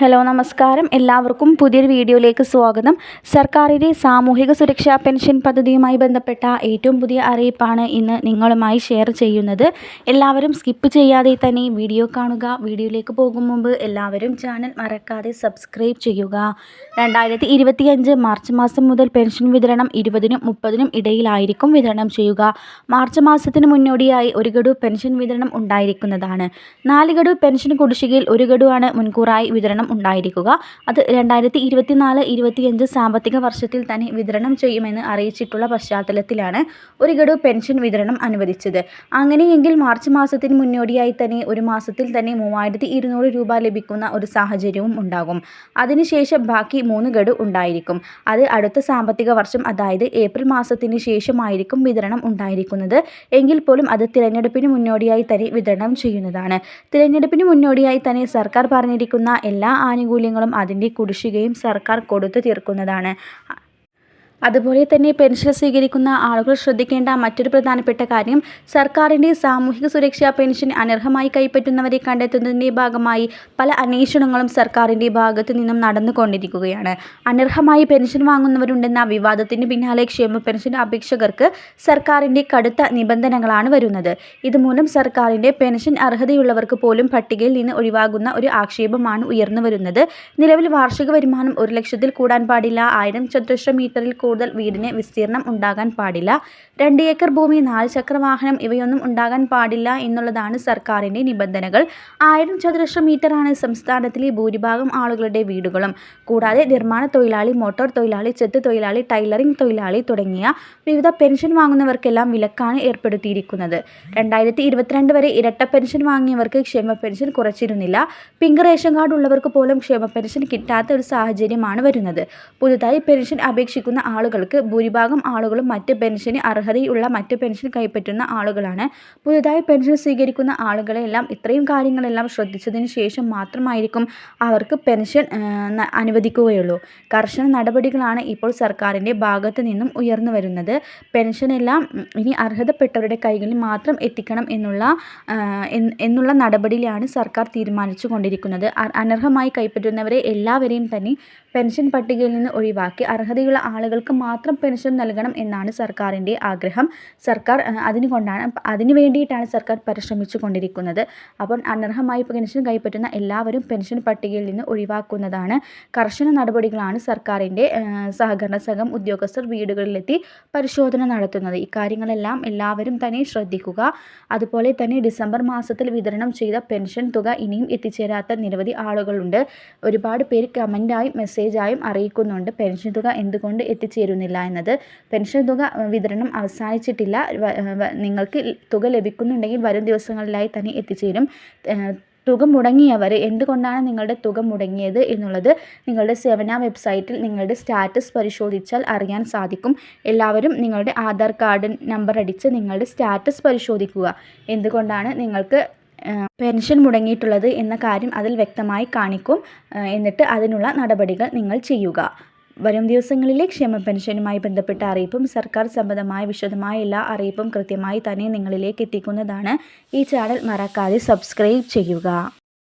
Hello നമസ്കാരം. എല്ലാവർക്കും പുതിയൊരു വീഡിയോയിലേക്ക് സ്വാഗതം. സർക്കാരിന്റെ സാമൂഹിക സുരക്ഷാ പെൻഷൻ പദ്ധതിയുമായി ബന്ധപ്പെട്ട ഏറ്റവും പുതിയ അറിയിപ്പാണ് ഇന്ന് നിങ്ങളുമായി ഷെയർ ചെയ്യുന്നത്. എല്ലാവരും സ്കിപ്പ് ചെയ്യാതെ തന്നെ വീഡിയോ കാണുക. വീഡിയോയിലേക്ക് പോകും മുമ്പ് എല്ലാവരും ചാനൽ മറക്കാതെ സബ്സ്ക്രൈബ് ചെയ്യുക. രണ്ടായിരത്തി മാർച്ച് മാസം മുതൽ പെൻഷൻ വിതരണം ഇരുപതിനും മുപ്പതിനും ഇടയിലായിരിക്കും വിതരണം ചെയ്യുക. മാർച്ച് മാസത്തിന് മുന്നോടിയായി ഒരു ഗഡു പെൻഷൻ വിതരണം ഉണ്ടായിരിക്കുന്നതാണ്. നാല് ഗഡു പെൻഷൻ കുടിശ്ശികയിൽ ഒരു ഗഡുവാണ് മുൻകൂറായി വിതരണം ഉണ്ടായിരിക്കുക. അത് രണ്ടായിരത്തി ഇരുപത്തിനാല് ഇരുപത്തിയഞ്ച് സാമ്പത്തിക വർഷത്തിൽ തന്നെ വിതരണം ചെയ്യുമെന്ന് അറിയിച്ചിട്ടുള്ള പശ്ചാത്തലത്തിലാണ് ഒരു ഗഡു പെൻഷൻ വിതരണം അനുവദിച്ചത്. അങ്ങനെയെങ്കിൽ മാർച്ച് മാസത്തിന് മുന്നോടിയായി തന്നെ ഒരു മാസത്തിൽ തന്നെ മൂവായിരത്തി ഇരുന്നൂറ് രൂപ ലഭിക്കുന്ന ഒരു സാഹചര്യവും ഉണ്ടാകും. അതിനുശേഷം ബാക്കി മൂന്ന് ഗഡു ഉണ്ടായിരിക്കും. അത് അടുത്ത സാമ്പത്തിക വർഷം അതായത് ഏപ്രിൽ മാസത്തിന് ശേഷമായിരിക്കും വിതരണം ഉണ്ടായിരിക്കുന്നത്. എങ്കിൽ പോലും അത് തിരഞ്ഞെടുപ്പിന് മുന്നോടിയായി തന്നെ വിതരണം ചെയ്യുന്നതാണ്. തിരഞ്ഞെടുപ്പിന് മുന്നോടിയായി തന്നെ സർക്കാർ പറഞ്ഞിരിക്കുന്ന എല്ലാ ആനുകൂല്യങ്ങളും അതിന്റെ കുടിശ്ശികയും സർക്കാർ കൊടുത്തു തീർക്കുന്നതാണ്. അതുപോലെ തന്നെ പെൻഷൻ സ്വീകരിക്കുന്ന ആളുകൾ ശ്രദ്ധിക്കേണ്ട മറ്റൊരു പ്രധാനപ്പെട്ട കാര്യം സർക്കാരിന്റെ സാമൂഹിക സുരക്ഷാ പെൻഷൻ അനർഹമായി കൈപ്പറ്റുന്നവരെ കണ്ടെത്തുന്നതിന്റെ ഭാഗമായി പല അന്വേഷണങ്ങളും സർക്കാരിന്റെ ഭാഗത്തു നിന്നും നടന്നുകൊണ്ടിരിക്കുകയാണ്. അനർഹമായി പെൻഷൻ വാങ്ങുന്നവരുണ്ടെന്ന വിവാദത്തിന് പിന്നാലെ ക്ഷേമ പെൻഷൻ അപേക്ഷകർക്ക് സർക്കാരിന്റെ കടുത്ത നിബന്ധനകളാണ് വരുന്നത്. ഇതുമൂലം സർക്കാരിന്റെ പെൻഷൻ അർഹതയുള്ളവർക്ക് പോലും പട്ടികയിൽ നിന്ന് ഒഴിവാകുന്ന ഒരു ആക്ഷേപമാണ് ഉയർന്നു വരുന്നത്. നിലവിൽ വാർഷിക വരുമാനം ഒരു ലക്ഷത്തിൽ കൂടാൻ പാടില്ല. ആയിരം ചതുരശ്ര മീറ്ററിൽ കൂടുതൽ വീടിന് വിസ്തീർണം ഉണ്ടാകാൻ പാടില്ല. രണ്ട് ഏക്കർ ഭൂമി നാല് ചക്ര വാഹനം ഇവയൊന്നും ഉണ്ടാകാൻ പാടില്ല എന്നുള്ളതാണ് സർക്കാരിന്റെ നിബന്ധനകൾ. ആയിരം ചതുരശ്ര മീറ്ററാണ് സംസ്ഥാനത്തിലെ ഭൂരിഭാഗം ആളുകളുടെ വീടുകളും. കൂടാതെ നിർമ്മാണ തൊഴിലാളി മോട്ടോർ തൊഴിലാളി ചെത്ത് തൊഴിലാളി ടൈലറിംഗ് തൊഴിലാളി തുടങ്ങിയ വിവിധ പെൻഷൻ വാങ്ങുന്നവർക്കെല്ലാം വിലക്കാണ് ഏർപ്പെടുത്തിയിരിക്കുന്നത്. രണ്ടായിരത്തി ഇരുപത്തിരണ്ട് വരെ ഇരട്ട പെൻഷൻ വാങ്ങിയവർക്ക് ക്ഷേമ പെൻഷൻ കുറച്ചിരുന്നില്ല. പിങ്ക് റേഷൻ കാർഡ് ഉള്ളവർക്ക് പോലും ക്ഷേമ പെൻഷൻ കിട്ടാത്ത ഒരു സാഹചര്യമാണ് വരുന്നത്. പുതുതായി പെൻഷൻ അപേക്ഷിക്കുന്ന ആളുകൾക്ക് ഭൂരിഭാഗം ആളുകളും മറ്റ് പെൻഷന് അർഹതയുള്ള മറ്റ് പെൻഷൻ കൈപ്പറ്റുന്ന ആളുകളാണ്. പുതുതായി പെൻഷൻ സ്വീകരിക്കുന്ന ആളുകളെല്ലാം ഇത്രയും കാര്യങ്ങളെല്ലാം ശ്രദ്ധിച്ചതിന് ശേഷം മാത്രമായിരിക്കും അവർക്ക് പെൻഷൻ അനുവദിക്കുകയുള്ളൂ. കർശന നടപടികളാണ് ഇപ്പോൾ സർക്കാരിന്റെ ഭാഗത്ത് നിന്നും ഉയർന്നു വരുന്നത്. പെൻഷനെല്ലാം ഇനി അർഹതപ്പെട്ടവരുടെ കൈകളിൽ മാത്രം എത്തിക്കണം എന്നുള്ള എന്നുള്ള നടപടിയിലാണ് സർക്കാർ തീരുമാനിച്ചു കൊണ്ടിരിക്കുന്നത് അനർഹമായി കൈപ്പറ്റുന്നവരെ എല്ലാവരെയും തന്നെ പെൻഷൻ പട്ടികയിൽ നിന്ന് ഒഴിവാക്കി അർഹതയുള്ള ആളുകൾക്ക് മാത്രം പെൻഷൻ നൽകണം എന്നാണ് സർക്കാരിന്റെ ആഗ്രഹം. സർക്കാർ അതിനുകൊണ്ടാണ് അതിനു വേണ്ടിയിട്ടാണ് സർക്കാർ പരിശ്രമിച്ചു കൊണ്ടിരിക്കുന്നത് അപ്പോൾ അനർഹമായി പെൻഷൻ കൈപ്പറ്റുന്ന എല്ലാവരും പെൻഷൻ പട്ടികയിൽ നിന്ന് ഒഴിവാക്കുന്നതാണ് കർശന നടപടികളാണ് സർക്കാരിന്റെ സഹകരണ സംഘം ഉദ്യോഗസ്ഥർ വീടുകളിലെത്തി പരിശോധന നടത്തുന്നത്. ഇക്കാര്യങ്ങളെല്ലാം എല്ലാവരും തന്നെ ശ്രദ്ധിക്കുക. അതുപോലെ തന്നെ ഡിസംബർ മാസത്തിൽ വിതരണം ചെയ്ത പെൻഷൻ തുക ഇനിയും എത്തിച്ചേരാത്ത നിരവധി ആളുകളുണ്ട്. ഒരുപാട് പേര് കമന്റായും മെസ്സേജായും അറിയിക്കുന്നുണ്ട്. പെൻഷൻ തുക എന്തുകൊണ്ട് എത്തിച്ചേരുന്നില്ല എന്നത്. പെൻഷൻ തുക വിതരണം അവസാനിച്ചിട്ടില്ല. നിങ്ങൾക്ക് തുക ലഭിക്കുന്നുണ്ടെങ്കിൽ വരും ദിവസങ്ങളിലായി തന്നെ എത്തിച്ചേരും. തുക മുടങ്ങിയവർ എന്തുകൊണ്ടാണ് നിങ്ങളുടെ തുക മുടങ്ങിയത് എന്നുള്ളത് നിങ്ങളുടെ സേവന വെബ്സൈറ്റിൽ നിങ്ങളുടെ സ്റ്റാറ്റസ് പരിശോധിച്ചാൽ അറിയാൻ സാധിക്കും. എല്ലാവരും നിങ്ങളുടെ ആധാർ കാർഡ് നമ്പർ അടിച്ച് നിങ്ങളുടെ സ്റ്റാറ്റസ് പരിശോധിക്കുക. എന്തുകൊണ്ടാണ് നിങ്ങൾക്ക് പെൻഷൻ മുടങ്ങിയിട്ടുള്ളത് എന്ന കാര്യം അതിൽ വ്യക്തമായി കാണിക്കും. എന്നിട്ട് അതിനുള്ള നടപടികൾ നിങ്ങൾ ചെയ്യുക. വരും ദിവസങ്ങളിലെ ക്ഷേമ പെൻഷനുമായി ബന്ധപ്പെട്ട അറിയിപ്പും സർക്കാർ സംബന്ധമായ വിശദമായ എല്ലാ അറിയിപ്പും കൃത്യമായി തന്നെ നിങ്ങളിലേക്ക് എത്തിക്കുന്നതാണ് ഈ ചാനൽ മറക്കാതെ സബ്സ്ക്രൈബ് ചെയ്യുക.